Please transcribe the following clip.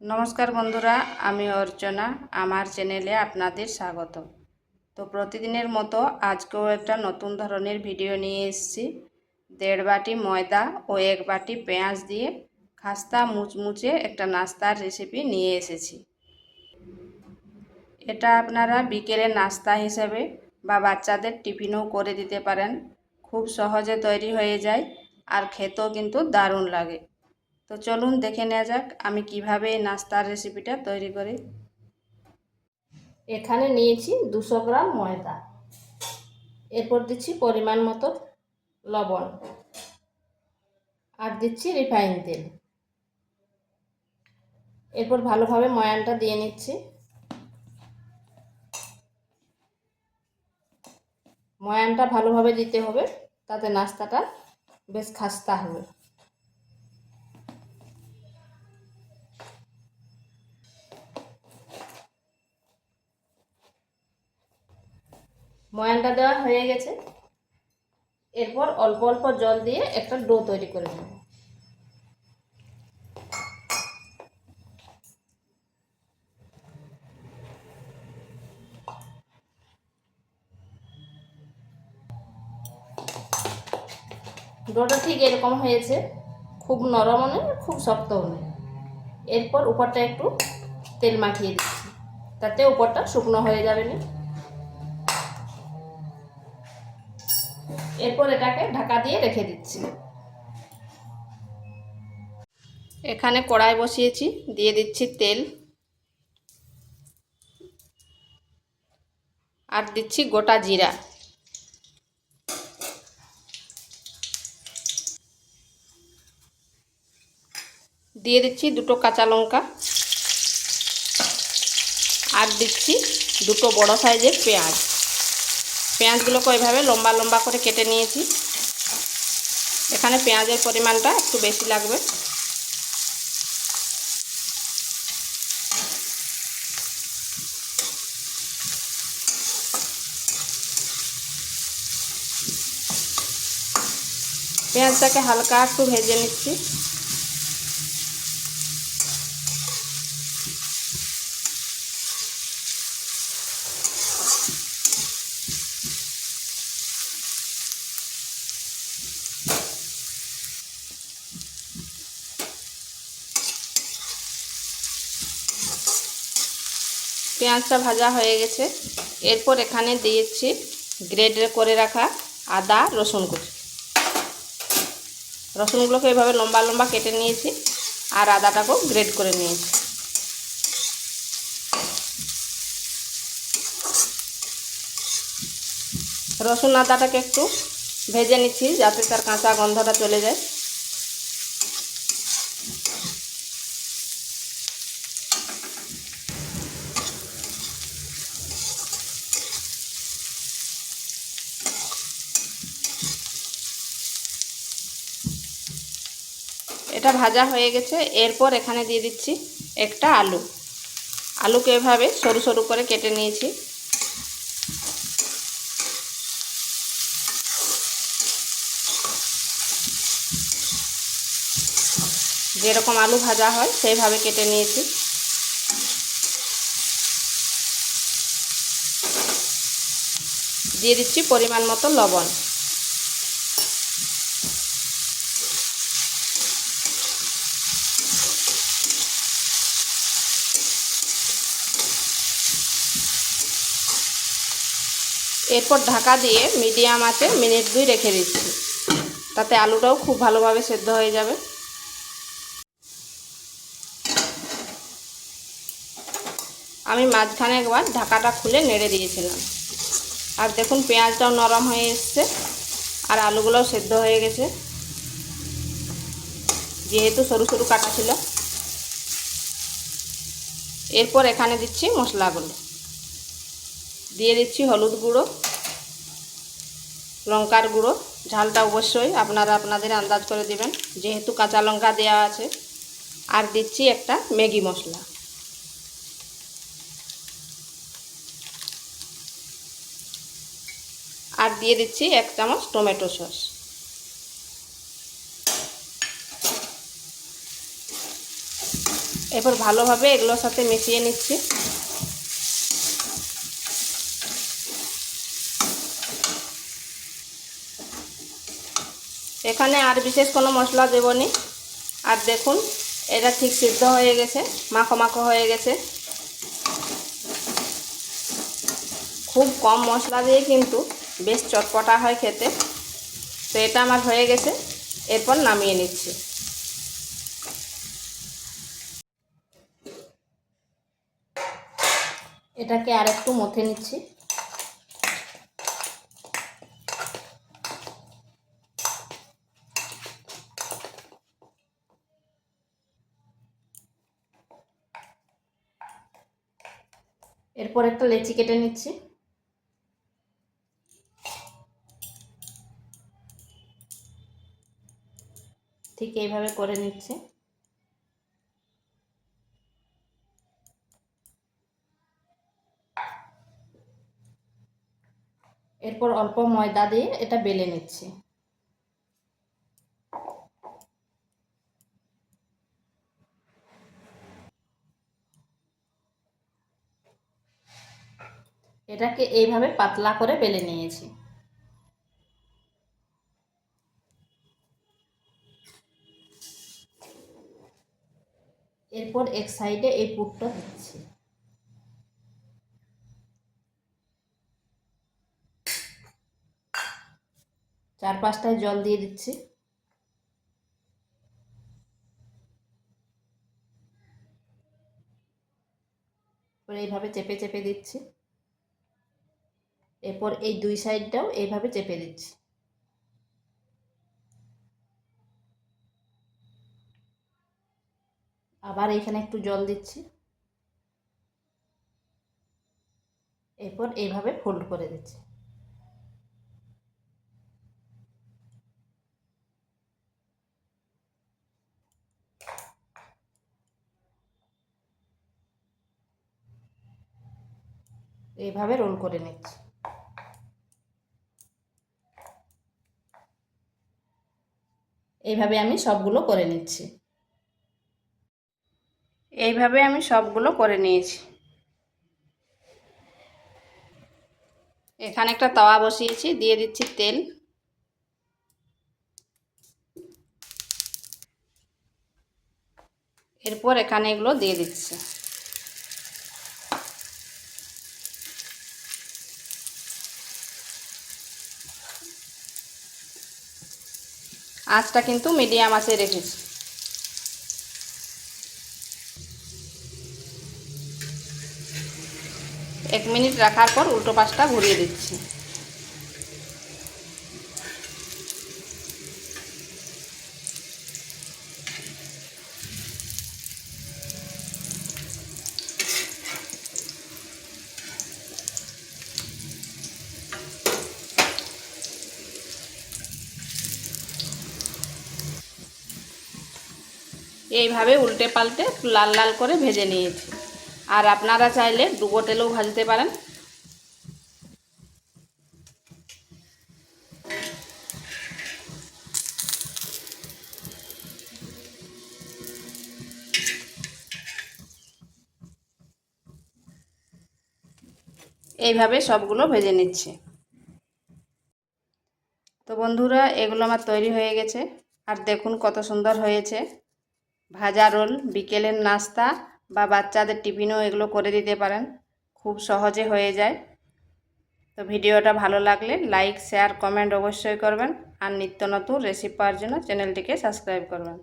নমস্কার বন্ধুরা, আমি অর্চনা, আমার চ্যানেলে আপনাদের স্বাগত। তো প্রতিদিনের মতো আজকেও একটা নতুন ধরনের ভিডিও নিয়ে এসেছি। দেড় বাটি ময়দা ও এক বাটি পেঁয়াজ দিয়ে খাস্তা মুচমুচে একটা নাস্তার রেসিপি নিয়ে এসেছি। এটা আপনারা বিকেলে নাস্তা হিসেবে বা বাচ্চাদের টিফিনও করে দিতে পারেন। খুব সহজে তৈরি হয়ে যায় আর খেতেও কিন্তু দারুণ লাগে। তো চলুন দেখে নেওয়া যাক আমি কীভাবে নাস্তার রেসিপিটা তৈরি করি। এখানে নিয়েছি দুশো গ্রাম ময়দা। এরপর দিচ্ছি পরিমাণ মতো লবণ। আর দিচ্ছি রিফাইন তেল। এরপর ভালোভাবে ময়ানটা দিয়ে নিচ্ছি। ময়ানটা ভালোভাবে দিতে হবে, তাতে নাস্তাটা বেশ খাস্তা হবে। ময়ানটা দেওয়া হয়ে গেছে। এরপর অল্প অল্প জল দিয়ে একটা ডো তৈরি করে নেব। ডোটা ঠিক এরকম হয়েছে। খুব নরমও নেই খুব শক্তও নেই এরপর উপরটা একটু তেল মাখিয়ে দিচ্ছি। তাতে উপরটা শুকনো হয়ে যাবে না। এরপর এটাকে ঢাকা দিয়ে রেখে দিচ্ছি। এখানে কড়াই বসিয়েছি, দিয়ে দিচ্ছি তেল। আর দিচ্ছি গোটা জিরা। দিয়ে দিচ্ছি দুটো কাঁচা লঙ্কা। আর দিচ্ছি দুটো বড় সাইজের পেঁয়াজ। পেঁয়াজগুলোকে ওইভাবে লম্বা লম্বা করে কেটে নিয়েছি। এখানে পেঁয়াজের পরিমাণটা একটু বেশি লাগবে। পেঁয়াজটাকে হালকা একটু ভেজে নিচ্ছি। পেঁয়াজটা ভাজা হয়ে গেছে। এরপর এখানে দিয়েছি গ্রেড করে রাখা আদা রসুন কুচি। রসুনগুলোকে এভাবে লম্বা লম্বা কেটে নিয়েছি আর আদাটাকেও গ্রেড করে নিয়েছি। রসুন আদাটাকে একটু ভেজে নিচ্ছি যাতে তার কাঁচা গন্ধটা চলে যায়। এটা ভাজা হয়ে গেছে। এরপর এখানে দিয়ে দিচ্ছি একটা আলু। আলুকে এভাবে সরু সরু করে কেটে নিয়েছি। যেরকম আলু ভাজা হয়, সেইভাবে কেটে নিয়েছি। দিয়ে দিচ্ছি পরিমাণ মতো লবণ। এরপর ঢাকা দিয়ে মিডিয়াম আছে, মিনিট দুই রেখে দিচ্ছি। তাতে আলুটাও খুব ভালোভাবে সেদ্ধ হয়ে যাবে। আমি মাঝখানে একবার ঢাকাটা খুলে নেড়ে দিয়েছিলাম। আর দেখুন, পেঁয়াজটাও নরম হয়ে এসছে, আর আলুগুলোও সেদ্ধ হয়ে গেছে। যেহেতু সরু সরু কাটা ছিল। এরপর এখানে দিচ্ছি মশলাগুলো। দিয়ে দিচ্ছি হলুদ গুঁড়ো, লঙ্কার গুঁড়ো, ঝালটা অবশ্যই আপনারা আপনাদের আন্দাজ করে দিবেন, যেহেতু কাঁচা লঙ্কা দেওয়া আছে। আর দিচ্ছি একটা ম্যাগি মশলা। আর দিয়ে দিচ্ছি এক চামচ টমেটো সস। এরপর ভালোভাবে এগুলোর সাথে মিশিয়ে নিচ্ছি। এখানে আর বিশেষ কোনো মশলা দেবনি আর দেখুন, এটা ঠিক সিদ্ধ হয়ে গেছে, মাখো মাখো হয়ে গেছে। খুব কম মশলা দিয়ে কিন্তু বেশ চটপটা হয় খেতে। তো এটা আমার হয়ে গেছে, এরপর নামিয়ে নিচ্ছি। এটাকে আর একটু মথে নিচ্ছি। এরপর একটা লেচি কেটে নিচ্ছি। ঠিক এইভাবে করে নিচ্ছি। এরপর অল্প ময়দা দিয়ে এটা বেলে নিচ্ছি। এটাকে এইভাবে পাতলা করে বেলে নিয়েছি। এরপর এক সাইডে এই পুরটা দিচ্ছি। চার পাঁচটায় জল দিয়ে দিচ্ছি। এইভাবে চেপে চেপে দিচ্ছি। এরপর এই দুই সাইডটাও এইভাবে চেপে দিচ্ছি। আবার এখানে একটু জল দিচ্ছি। এরপর এইভাবে ফোল্ড করে দিচ্ছি। এইভাবে রোল করে নিচ্ছি। এইভাবে আমি সবগুলো করে নিচ্ছি। এইভাবে আমি সবগুলো করে নিয়েছি। এখানে একটা তাওয়া বসিয়েছি, দিয়ে দিচ্ছি তেল। এরপর এখানে এগুলো দিয়ে দিচ্ছি। আঁচটা কিন্তু মিডিয়াম আঁচে রেখেছি। এক মিনিট রাখার পর উল্টো পাশটা ঘুরিয়ে দিচ্ছি। এইভাবে উল্টে পাল্টে লাল লাল করে ভেজে নিয়েছি। আর আপনারা চাইলে ডুবো তেলেও ভাজতে পারেন। এইভাবে সবগুলো ভেজে নিচ্ছি। তো বন্ধুরা, এগুলো আমার তৈরি হয়ে গেছে। আর দেখুন কত সুন্দর হয়েছে। ভাজা রোল, বিকেলের নাস্তা বা বাচ্চাদের টিফিনও এগুলো করে দিতে পারেন। খুব সহজে হয়ে যায়। তো ভিডিওটা ভালো লাগলে লাইক, শেয়ার, কমেন্ট অবশ্যই করবেন। আর নিত্য নতুন রেসিপি পাওয়ার জন্য চ্যানেলটিকে সাবস্ক্রাইব করবেন।